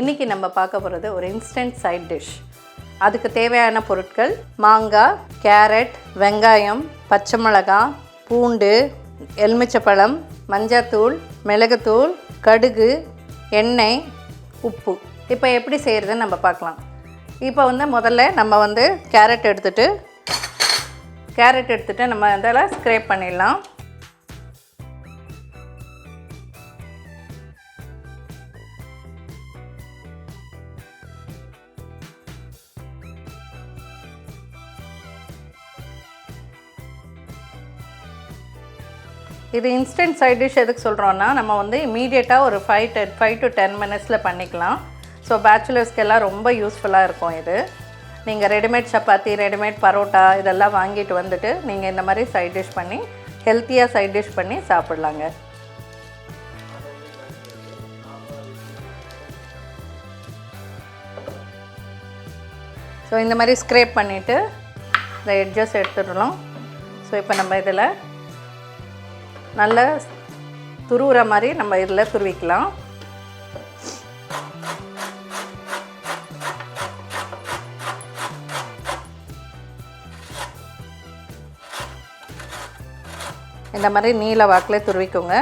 இன்றைக்கி நம்ம பார்க்க போகிறது ஒரு இன்ஸ்டன்ட் சைட் டிஷ் அதுக்கு தேவையான பொருட்கள் மாங்காய் கேரட் வெங்காயம் பச்சை மிளகாய் பூண்டு எலுமிச்சப்பழம் மஞ்சத்தூள் மிளகுத்தூள் கடுகு எண்ணெய் உப்பு. இப்போ எப்படி செய்கிறதுன்னு நம்ம பார்க்கலாம். இப்போ வந்து முதல்ல நம்ம வந்து கேரட் எடுத்துகிட்டு கேரட் எடுத்துகிட்டு நம்ம அதில் ஸ்க்ரேப் பண்ணிடலாம். இது இன்ஸ்டன்ட் சைட் டிஷ் எதுக்கு சொல்கிறோன்னா நம்ம வந்து இமீடியட்டாக ஒரு five ten five to ten மினிட்ஸில் பண்ணிக்கலாம். ஸோ பேச்சுலர்ஸ்க்கெல்லாம் ரொம்ப யூஸ்ஃபுல்லாக இருக்கும் இது. நீங்கள் ரெடிமேட் சப்பாத்தி ரெடிமேட் பரோட்டா இதெல்லாம் வாங்கிட்டு வந்துட்டு நீங்கள் இந்த மாதிரி சைட் டிஷ் பண்ணி ஹெல்த்தியாக சைட் டிஷ் பண்ணி சாப்பிட்லாங்க. ஸோ இந்த மாதிரி ஸ்க்ரேப் பண்ணிவிட்டு இந்த எட்ஜஸ் எடுத்துடலாம். ஸோ இப்போ நம்ம இதில் நல்ல துருவுற மாதிரி நம்ம இதில் துருவிக்கலாம். இந்த மாதிரி நீல வாக்கில் துருவிக்கோங்க.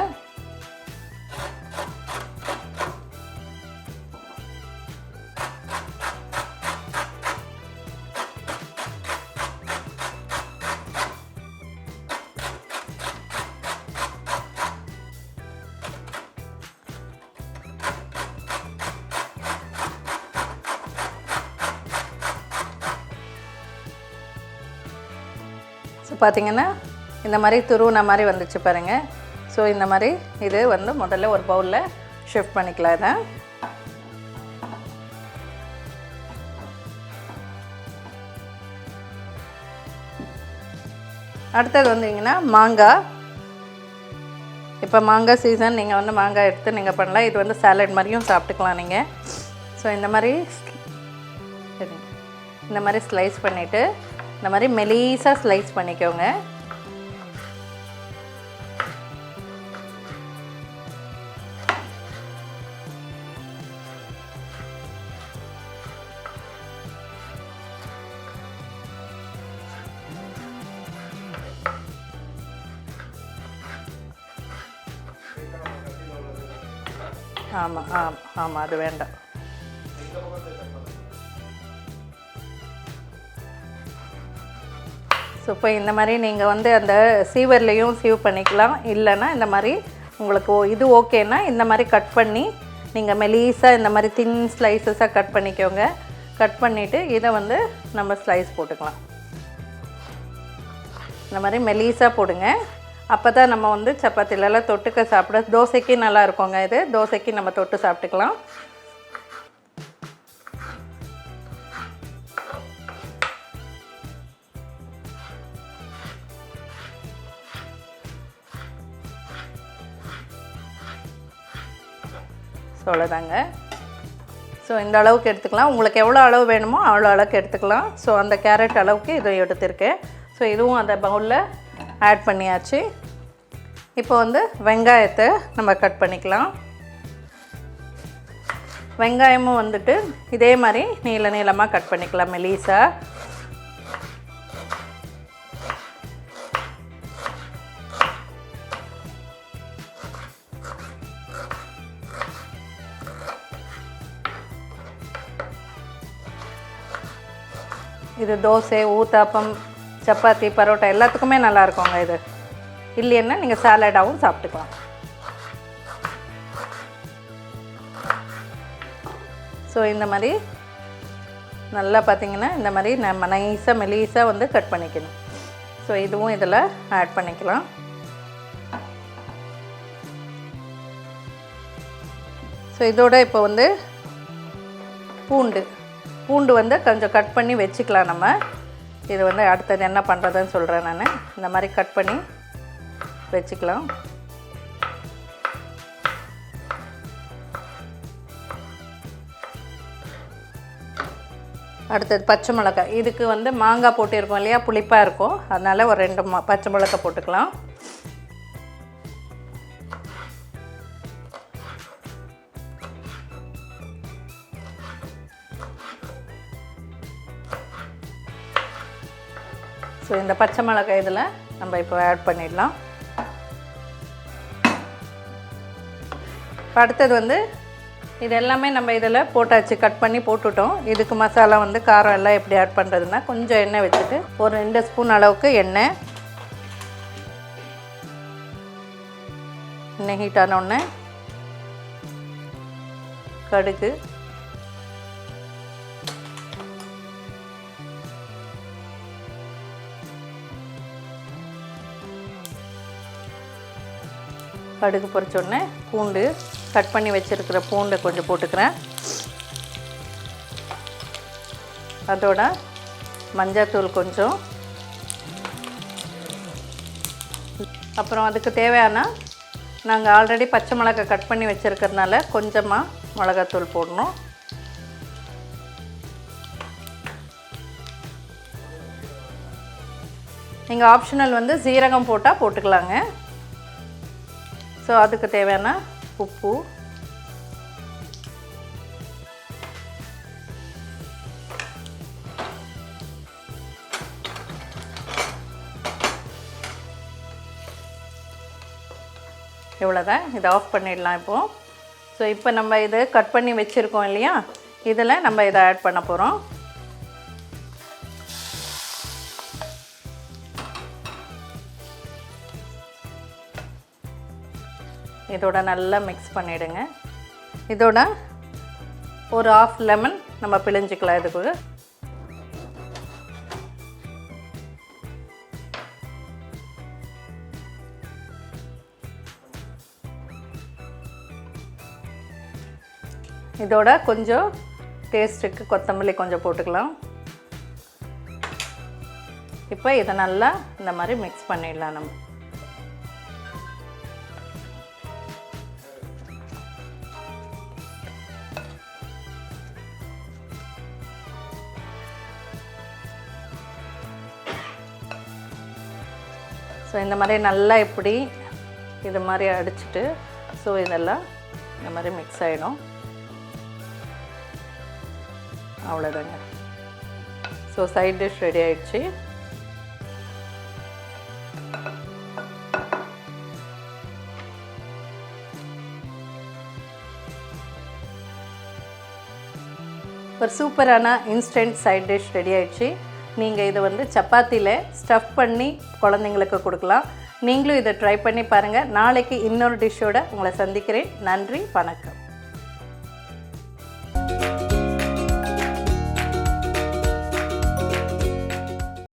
பார்த்திங்கன்னா இந்த மாதிரி துருவின மாதிரி வந்துச்சு பாருங்கள் ஸோ இந்த மாதிரி இது வந்து முதல்ல ஒரு பவுலில் ஷிஃப்ட் பண்ணிக்கலாம் இதை. அடுத்தது வந்தீங்கன்னா மாங்காய். இப்போ மாங்காய் சீசன் நீங்கள் வந்து மாங்காய் எடுத்து நீங்கள் பண்ணலாம். இது வந்து சாலட் மாதிரியும் சாப்பிட்டுக்கலாம் நீங்கள் ஸோ இந்த மாதிரி இந்த மாதிரி ஸ்லைஸ் பண்ணிவிட்டு இந்த மாதிரி மெலீஸாக ஸ்லைஸ் பண்ணிக்கோங்க. ஆமாம் ஆமாம் ஆமாம் அது வேண்டாம். ஸோ இப்போ இந்த மாதிரி நீங்கள் வந்து அந்த சீவர்லேயும் சீவ் பண்ணிக்கலாம். இல்லைன்னா இந்த மாதிரி உங்களுக்கு இது ஓகேனா இந்த மாதிரி கட் பண்ணி நீங்கள் மெலீஸாக இந்த மாதிரி தின் ஸ்லைசஸாக கட் பண்ணிக்கோங்க. கட் பண்ணிவிட்டு இதை வந்து நம்ம ஸ்லைஸ் போட்டுக்கலாம். இந்த மாதிரி மெலீஸாக போடுங்க. அப்போ தான் நம்ம வந்து சப்பாத்திலலாம் தொட்டுக்க சாப்பிட தோசைக்கு நல்லா இருக்குங்க இது. தோசைக்கு நம்ம தொட்டு சாப்பிட்டுக்கலாம். ஸோ அவ்வளோதாங்க ஸோ இந்த அளவுக்கு எடுத்துக்கலாம். உங்களுக்கு எவ்வளோ அளவு வேணுமோ அவ்வளோ அளவுக்கு எடுத்துக்கலாம். ஸோ அந்த கேரட் அளவுக்கு இதை எடுத்திருக்கேன். ஸோ இதுவும் அந்த பவுலில் ஆட் பண்ணியாச்சு. இப்போ வந்து வெங்காயத்தை நம்ம கட் பண்ணிக்கலாம். வெங்காயமும் வந்துட்டு இதே மாதிரி நீள நீளமாக கட் பண்ணிக்கலாம் மெலீஸாக இது தோசை ஊத்தாப்பம் சப்பாத்தி பரோட்டா எல்லாத்துக்குமே நல்லா இருக்குங்க இது. இல்லைன்னா நீங்கள் சாலடாகவும் சாப்பிட்டுக்கலாம். ஸோ இந்த மாதிரி நல்லா பார்த்தீங்கன்னா இந்த மாதிரி நம்ம நைஸாக மெலீஸாக வந்து கட் பண்ணிக்கணும். ஸோ இதுவும் இதில் ஆட் பண்ணிக்கலாம். ஸோ இதோட இப்போ வந்து பூண்டு. பூண்டு வந்து கொஞ்சம் கட் பண்ணி வச்சுக்கலாம் நம்ம. இது வந்து அடுத்தது என்ன பண்ணுறதுன்னு சொல்கிறேன் நான். இந்த மாதிரி கட் பண்ணி வச்சுக்கலாம். அடுத்தது பச்சை மிளகாய். இதுக்கு வந்து மாங்காய் போட்டிருக்கோம் இல்லையா? புளிப்பாக இருக்கும். அதனால் ஒரு ரெண்டு மா பச்சை மிளகாய் போட்டுக்கலாம். ஸோ இந்த பச்சை மிளகாய் இதில் நம்ம இப்போ ஆட் பண்ணிடலாம். இப்போ அடுத்தது வந்து இது எல்லாமே நம்ம இதில் போட்டாச்சு கட் பண்ணி போட்டுட்டோம். இதுக்கு மசாலா வந்து காரம் எல்லாம் எப்படி ஆட் பண்ணுறதுன்னா கொஞ்சம் எண்ணெய் வச்சுட்டு ஒரு ரெண்டு ஸ்பூன் அளவுக்கு எண்ணெய். எண்ணெய் ஹீட் ஆனோடனே கடுகு கடுகு பொறிச்சோடனே பூண்டு கட் பண்ணி வச்சுருக்கிற பூண்டை கொஞ்சம் போட்டுக்கிறேன். அதோட மஞ்சத்தூள் கொஞ்சம். அப்புறம் அதுக்கு தேவையான நாங்கள் ஆல்ரெடி பச்சை மிளகாய் கட் பண்ணி வச்சுருக்கிறதுனால கொஞ்சமாக மிளகாத்தூள் போடணும். நீங்கள் ஆப்ஷனல் வந்து சீரகம் போட்டால் போட்டுக்கலாங்க. ஸோ அதுக்கு தேவையான உப்பு. இவ்வளோதான் இதை ஆஃப் பண்ணிடலாம் இப்போது ஸோ இப்போ நம்ம இதை கட் பண்ணி வச்சுருக்கோம் இல்லையா? இதில் நம்ம இதை ஆட் பண்ண போகிறோம் இதோட நல்லா மிக்ஸ் பண்ணிவிடுங்க இதோட ஒரு ஆஃப் லெமன் நம்ம பிழிஞ்சிக்கலாம் இதுக்கு. இதோட கொஞ்சம் டேஸ்ட்டுக்கு கொத்தமல்லி கொஞ்சம் போட்டுக்கலாம். இப்போ இதை நல்லா இந்த மாதிரி மிக்ஸ் பண்ணிடலாம் நம்ம. ஸோ இந்த மாதிரி நல்லா இப்படி இது மாதிரி அடிச்சுட்டு ஸோ இதெல்லாம் இந்த மாதிரி மிக்ஸ் ஆகிடும் அவ்வளோதாங்க ஸோ சைட் டிஷ் ரெடி ஆயிடுச்சு. ஒரு சூப்பரான இன்ஸ்டன்ட் சைட் டிஷ் ரெடி ஆயிடுச்சு. நீங்கள் இதை வந்து சப்பாத்தியில் ஸ்டஃப் பண்ணி குழந்தைங்களுக்கு கொடுக்கலாம். நீங்களும் இதை ட்ரை பண்ணி பாருங்கள் நாளைக்கு இன்னொரு டிஷ்ஷோட உங்களை சந்திக்கிறேன். நன்றி வணக்கம்.